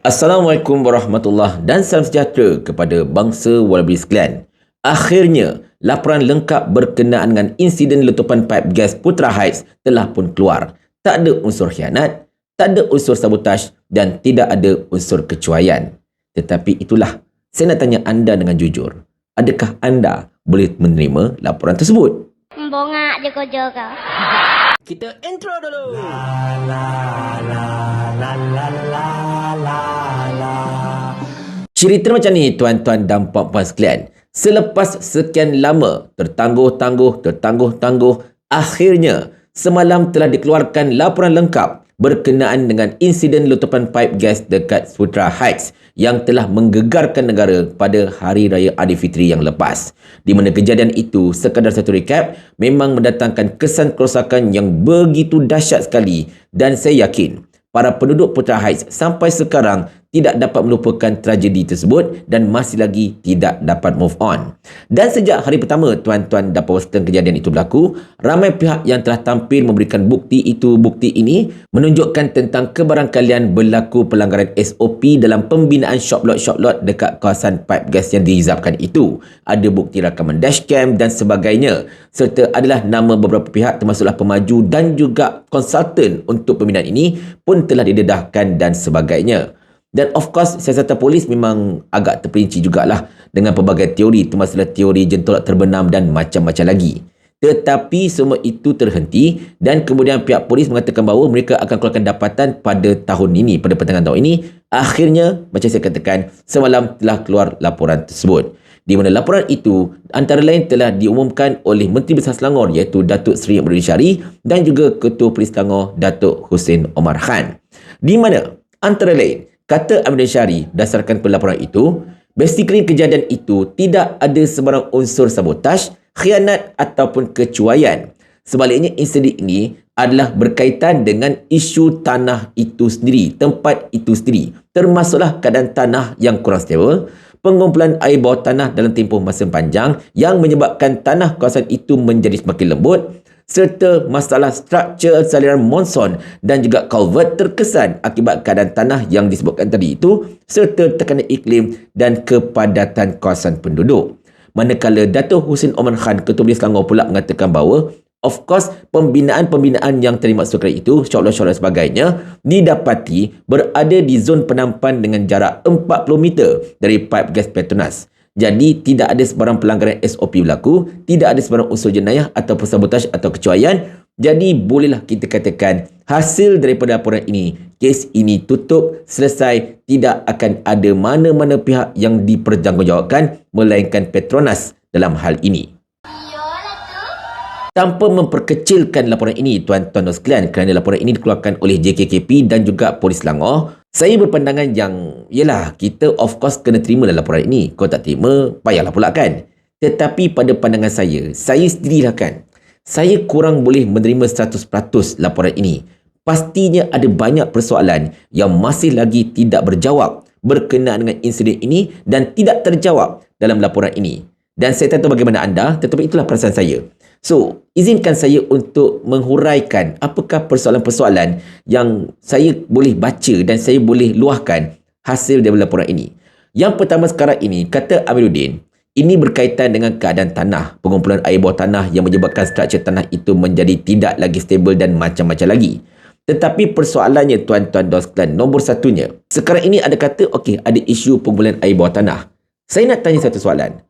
Assalamualaikum warahmatullahi dan salam sejahtera kepada bangsa Walbri sekalian. Akhirnya, laporan lengkap berkenaan dengan insiden letupan paip gas Putra Heights telah pun keluar. Tak ada unsur khianat, tak ada unsur sabotaj dan tidak ada unsur kecuaian. Tetapi itulah, saya nak tanya anda dengan jujur. Adakah anda boleh menerima laporan tersebut? Bongak je kau jaga. Kita intro dulu. Cerita macam ni tuan-tuan dan puan-puan sekalian. Selepas sekian lama tertangguh-tangguh, tertangguh-tangguh, akhirnya semalam telah dikeluarkan laporan lengkap berkenaan dengan insiden letupan paip gas dekat Putra Heights yang telah menggegarkan negara pada Hari Raya Aidilfitri yang lepas. Di mana kejadian itu, sekadar satu recap, memang mendatangkan kesan kerosakan yang begitu dahsyat sekali dan saya yakin para penduduk Putra Heights sampai sekarang tidak dapat melupakan tragedi tersebut dan masih lagi tidak dapat move on. Dan sejak hari pertama tuan-tuan dan puan kejadian itu berlaku, ramai pihak yang telah tampil memberikan bukti itu bukti ini menunjukkan tentang kebarangkalian berlaku pelanggaran SOP dalam pembinaan shop lot-shop lot dekat kawasan pipe gas yang dihizabkan itu. Ada bukti rakaman dashcam dan sebagainya serta adalah nama beberapa pihak termasuklah pemaju dan juga konsultan untuk pembinaan ini pun telah didedahkan dan sebagainya. Dan of course siasatan polis memang agak terperinci jugalah dengan pelbagai teori termasuklah teori jentolak terbenam dan macam-macam lagi. Tetapi semua itu terhenti dan kemudian pihak polis mengatakan bahawa mereka akan keluarkan dapatan pada tahun ini, pada pertengahan tahun ini. Akhirnya, macam saya katakan, semalam telah keluar laporan tersebut. Di mana laporan itu antara lain telah diumumkan oleh Menteri Besar Selangor iaitu Datuk Seri Abdul Syari dan juga Ketua Polis Selangor Datuk Hussein Omar Khan. Di mana antara lain Kata Amin Syari berdasarkan pelaporan itu, basically kejadian itu tidak ada sebarang unsur sabotaj, khianat ataupun kecuaian. Sebaliknya insiden ini adalah berkaitan dengan isu tanah itu sendiri, tempat itu sendiri. Termasuklah keadaan tanah yang kurang stabil, pengumpulan air bawah tanah dalam tempoh masa panjang yang menyebabkan tanah kawasan itu menjadi semakin lembut, serta masalah struktur saliran monson dan juga culvert terkesan akibat keadaan tanah yang disebutkan tadi itu serta tekanan iklim dan kepadatan kawasan penduduk. Manakala Dato' Hussein Omar Khan Ketua Polis Selangor pula mengatakan bahawa Of course, pembinaan-pembinaan yang terima sekali itu, syok-syok dan sebagainya, didapati berada di zon penampan dengan jarak 40 meter dari pipe gas Petronas. Jadi tidak ada sebarang pelanggaran SOP berlaku, tidak ada sebarang unsur jenayah atau sabotaj atau kecuaian. Jadi bolehlah kita katakan hasil daripada laporan ini, kes ini tutup, selesai, tidak akan ada mana-mana pihak yang dipertanggungjawabkan melainkan Petronas dalam hal ini. Tanpa memperkecilkan laporan ini, tuan-tuan dan sekalian, kerana laporan ini dikeluarkan oleh JKKP dan juga Polis Selangor, saya berpandangan yang, yelah, kita of course kena terima dalam laporan ini. Kalau tak terima, payahlah pula kan. Tetapi pada pandangan saya, saya sendirilah kan. Saya kurang boleh menerima 100% laporan ini. Pastinya ada banyak persoalan yang masih lagi tidak berjawab berkenaan dengan insiden ini dan tidak terjawab dalam laporan ini. Dan saya tahu bagaimana anda, tetapi itulah perasaan saya. So, izinkan saya untuk menghuraikan apakah persoalan-persoalan yang saya boleh baca dan saya boleh luahkan hasil dari laporan ini. Yang pertama sekarang ini, kata Amiruddin, ini berkaitan dengan keadaan tanah, pengumpulan air bawah tanah yang menyebabkan struktur tanah itu menjadi tidak lagi stabil dan macam-macam lagi. Tetapi persoalannya tuan-tuan dan sekalian, nombor satunya, sekarang ini ada kata, okey, ada isu pengumpulan air bawah tanah. Saya nak tanya satu soalan.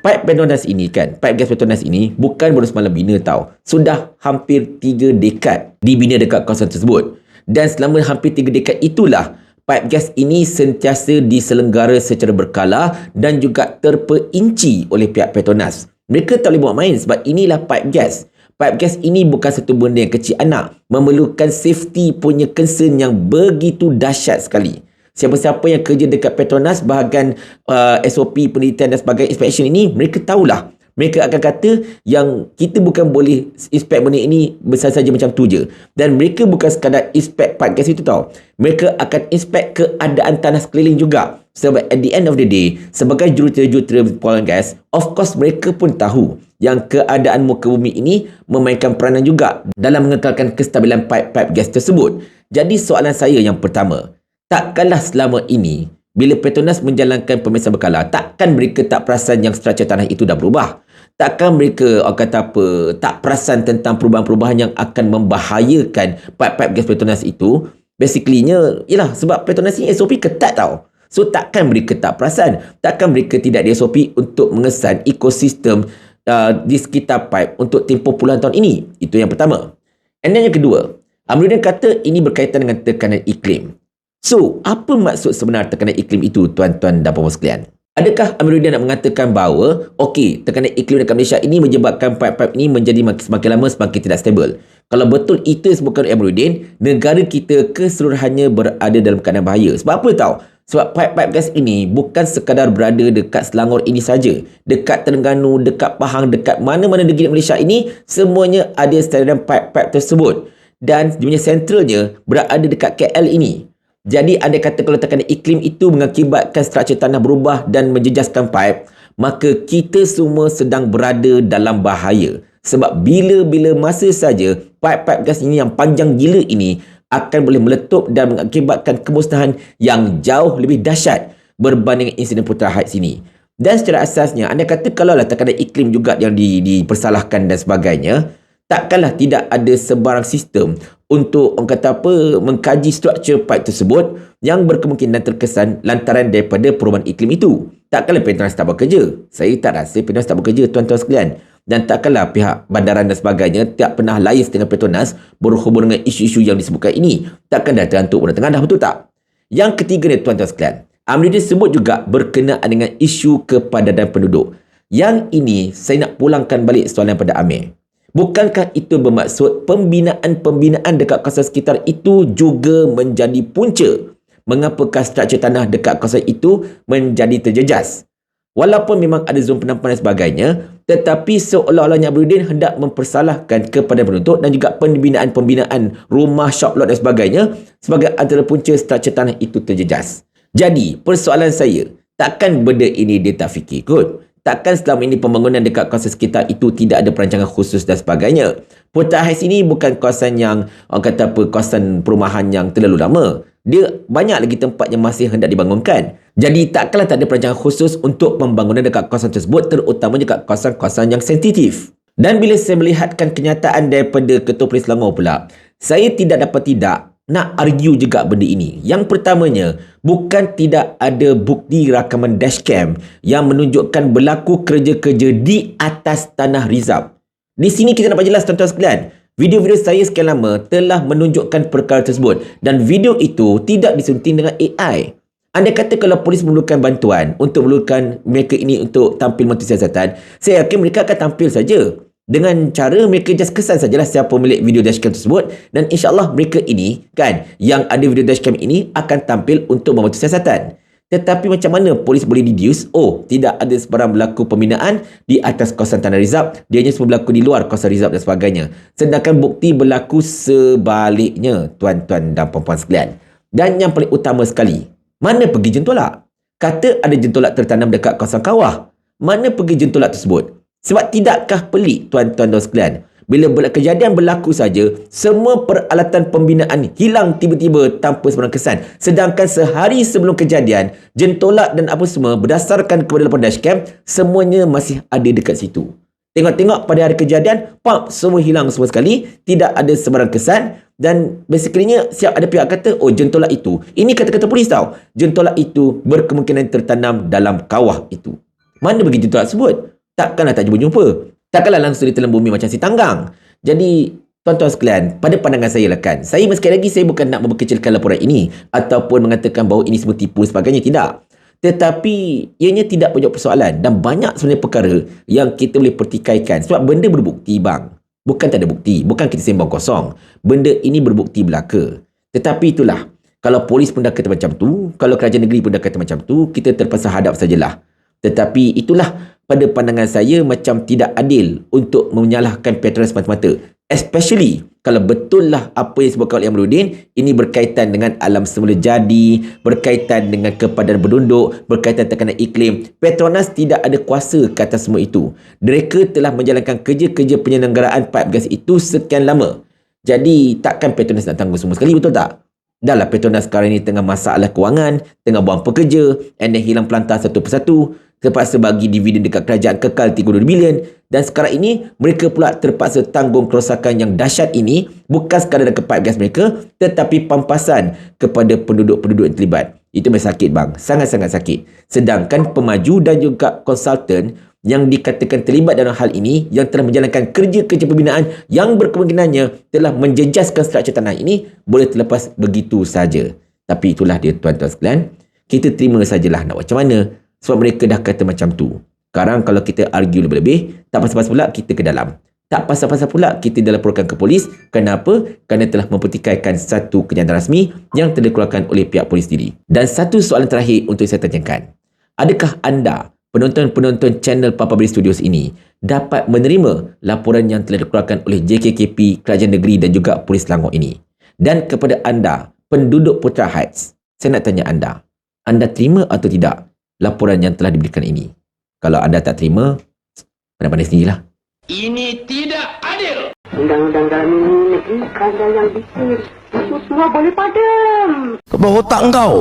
Pipe Petronas ini kan, pipe gas Petronas ini bukan baru semalam bina tau. Sudah hampir 3 dekad dibina dekat kawasan tersebut. Dan selama hampir 3 dekad itulah pipe gas ini sentiasa diselenggara secara berkala dan juga terperinci oleh pihak Petronas. Mereka tak boleh buat main sebab inilah pipe gas. Pipe gas ini bukan satu benda yang kecil anak. Memerlukan safety punya concern yang begitu dahsyat sekali. Siapa-siapa yang kerja dekat Petronas bahagian uh, SOP penelitian dan sebagainya inspection ini, mereka tahulah. Mereka akan kata yang kita bukan boleh inspect benda ini besar saja macam tu je. Dan mereka bukan sekadar inspect part gas itu tau. Mereka akan inspect keadaan tanah sekeliling juga. Sebab at the end of the day, sebagai jurutera-jurutera power gas, of course mereka pun tahu yang keadaan muka bumi ini memainkan peranan juga dalam mengekalkan kestabilan pipe-pipe gas tersebut. Jadi soalan saya yang pertama, takkanlah selama ini bila Petronas menjalankan pemeriksaan berkala, takkan mereka tak perasan yang struktur tanah itu dah berubah. Takkan mereka orang kata apa, tak perasan tentang perubahan-perubahan yang akan membahayakan pipe-pipe gas Petronas itu. Basically-nya, sebab Petronas ni SOP ketat tau. So takkan mereka tak perasan. Takkan mereka tidak di SOP untuk mengesan ekosistem uh, di sekitar pipe untuk tempoh puluhan tahun ini. Itu yang pertama. And then yang kedua, Amruddin kata ini berkaitan dengan tekanan iklim. So, apa maksud sebenar tekanan iklim itu, tuan-tuan dan puan sekalian? Adakah Amiruddin nak mengatakan bahawa, okey, tekanan iklim dekat Malaysia ini menyebabkan pipe-pipe ini menjadi semakin lama semakin tidak stabil? Kalau betul itu disebutkan Amiruddin, negara kita keseluruhannya berada dalam keadaan bahaya. Sebab apa tahu? Sebab pipe-pipe gas ini bukan sekadar berada dekat Selangor ini saja. Dekat Terengganu, dekat Pahang, dekat mana-mana negeri Malaysia ini, semuanya ada standard pipe-pipe tersebut. Dan sebenarnya centralnya berada dekat KL ini. Jadi anda kata kalau tekanan iklim itu mengakibatkan struktur tanah berubah dan menjejaskan pipe, maka kita semua sedang berada dalam bahaya. Sebab bila-bila masa saja pipe-pipe gas ini yang panjang gila ini akan boleh meletup dan mengakibatkan kemusnahan yang jauh lebih dahsyat berbanding insiden Putra Heights ini. Dan secara asasnya, anda kata kalau lah tekanan iklim juga yang di, dipersalahkan dan sebagainya, takkanlah tidak ada sebarang sistem untuk orang kata apa mengkaji struktur pipe tersebut yang berkemungkinan terkesan lantaran daripada perubahan iklim itu. Takkanlah Petronas tak bekerja. Saya tak rasa Petronas tak bekerja tuan-tuan sekalian. Dan takkanlah pihak bandaran dan sebagainya tak pernah layas dengan Petronas berhubung dengan isu-isu yang disebutkan ini. Takkan dah terantuk pada tengah dah betul tak? Yang ketiga ni tuan-tuan sekalian. Amri sebut juga berkenaan dengan isu kepadatan penduduk. Yang ini saya nak pulangkan balik soalan pada Amir. Bukankah itu bermaksud pembinaan-pembinaan dekat kawasan sekitar itu juga menjadi punca mengapakah struktur tanah dekat kawasan itu menjadi terjejas? Walaupun memang ada zon penampungan dan sebagainya, tetapi seolah-olahnya Abdul hendak mempersalahkan kepada penduduk dan juga pembinaan-pembinaan rumah, shop lot dan sebagainya sebagai antara punca struktur tanah itu terjejas. Jadi, persoalan saya, takkan benda ini dia tak fikir kot? Takkan selama ini pembangunan dekat kawasan sekitar itu tidak ada perancangan khusus dan sebagainya. Putra Ais ini bukan kawasan yang orang kata apa kawasan perumahan yang terlalu lama. Dia banyak lagi tempat yang masih hendak dibangunkan. Jadi takkanlah tak ada perancangan khusus untuk pembangunan dekat kawasan tersebut terutama dekat kawasan-kawasan yang sensitif. Dan bila saya melihatkan kenyataan daripada Ketua Polis Selangor pula, saya tidak dapat tidak nak argue juga benda ini. Yang pertamanya, bukan tidak ada bukti rakaman dashcam yang menunjukkan berlaku kerja-kerja di atas tanah rizab. Di sini kita nak jelas tuan-tuan sekalian. Video-video saya sekian lama telah menunjukkan perkara tersebut dan video itu tidak disunting dengan AI. Anda kata kalau polis memerlukan bantuan untuk memerlukan mereka ini untuk tampil menteri siasatan, saya yakin mereka akan tampil saja dengan cara mereka just kesan sajalah siapa pemilik video dashcam tersebut dan insyaAllah mereka ini kan yang ada video dashcam ini akan tampil untuk membantu siasatan. Tetapi macam mana polis boleh deduce, oh tidak ada sebarang berlaku pembinaan di atas kawasan Tanah Rizab, dia hanya semua berlaku di luar kawasan Rizab dan sebagainya. Sedangkan bukti berlaku sebaliknya, tuan-tuan dan puan-puan sekalian. Dan yang paling utama sekali, mana pergi jentolak? Kata ada jentolak tertanam dekat kawasan kawah. Mana pergi jentolak tersebut? Sebab tidakkah pelik tuan-tuan dan sekalian? Bila kejadian berlaku saja semua peralatan pembinaan hilang tiba-tiba tanpa sebarang kesan. Sedangkan sehari sebelum kejadian jentolak dan apa semua berdasarkan kepada laporan dashcam semuanya masih ada dekat situ. Tengok-tengok pada hari kejadian pop semua hilang semua sekali tidak ada sebarang kesan dan basically siap ada pihak kata oh jentolak itu. Ini kata-kata polis tau. Jentolak itu berkemungkinan tertanam dalam kawah itu. Mana bagi jentolak tersebut takkanlah tak jumpa-jumpa. Takkanlah langsung ditelan bumi macam si tanggang. Jadi, tuan-tuan sekalian, pada pandangan saya lah kan, saya sekali lagi saya bukan nak memperkecilkan laporan ini ataupun mengatakan bahawa ini semua tipu sebagainya, tidak. Tetapi, ianya tidak punya persoalan dan banyak sebenarnya perkara yang kita boleh pertikaikan sebab benda berbukti bang. Bukan tak ada bukti, bukan kita sembang kosong. Benda ini berbukti belaka. Tetapi itulah, kalau polis pun dah kata macam tu, kalau kerajaan negeri pun dah kata macam tu, kita terpaksa hadap sajalah. Tetapi itulah pada pandangan saya macam tidak adil untuk menyalahkan Petronas semata-mata. Especially kalau betul lah apa yang disebutkan oleh Amruddin, ini berkaitan dengan alam semula jadi, berkaitan dengan kepadaan berdunduk, berkaitan tekanan iklim. Petronas tidak ada kuasa ke atas semua itu. Mereka telah menjalankan kerja-kerja penyelenggaraan pipe gas itu sekian lama. Jadi takkan Petronas nak tanggung semua sekali, betul tak? Dah lah Petronas sekarang ni tengah masalah kewangan, tengah buang pekerja, and then hilang pelantar satu persatu, terpaksa bagi dividen dekat kerajaan kekal 32 bilion dan sekarang ini mereka pula terpaksa tanggung kerosakan yang dahsyat ini bukan sekadar dekat pipe gas mereka tetapi pampasan kepada penduduk-penduduk yang terlibat. Itu memang sakit bang, sangat-sangat sakit. Sedangkan pemaju dan juga konsultan yang dikatakan terlibat dalam hal ini yang telah menjalankan kerja-kerja pembinaan yang berkemungkinannya telah menjejaskan struktur tanah ini boleh terlepas begitu saja. Tapi itulah dia tuan-tuan sekalian. Kita terima sajalah nak macam mana sebab mereka dah kata macam tu. Sekarang kalau kita argue lebih-lebih, tak pasal-pasal pula kita ke dalam. Tak pasal-pasal pula kita dilaporkan ke polis. Kenapa? Kerana telah mempertikaikan satu kenyataan rasmi yang telah dikeluarkan oleh pihak polis sendiri. Dan satu soalan terakhir untuk saya tanyakan. Adakah anda penonton-penonton channel Papa Beri Studios ini dapat menerima laporan yang telah dikeluarkan oleh JKKP, Kerajaan Negeri dan juga Polis Selangor ini. Dan kepada anda, penduduk Putra Heights, saya nak tanya anda, anda terima atau tidak laporan yang telah diberikan ini? Kalau anda tak terima, pandai-pandai sendirilah. Ini tidak adil. Undang-undang dalam ini negeri kerajaan yang bikin. Itu semua boleh padam. Kepala otak engkau.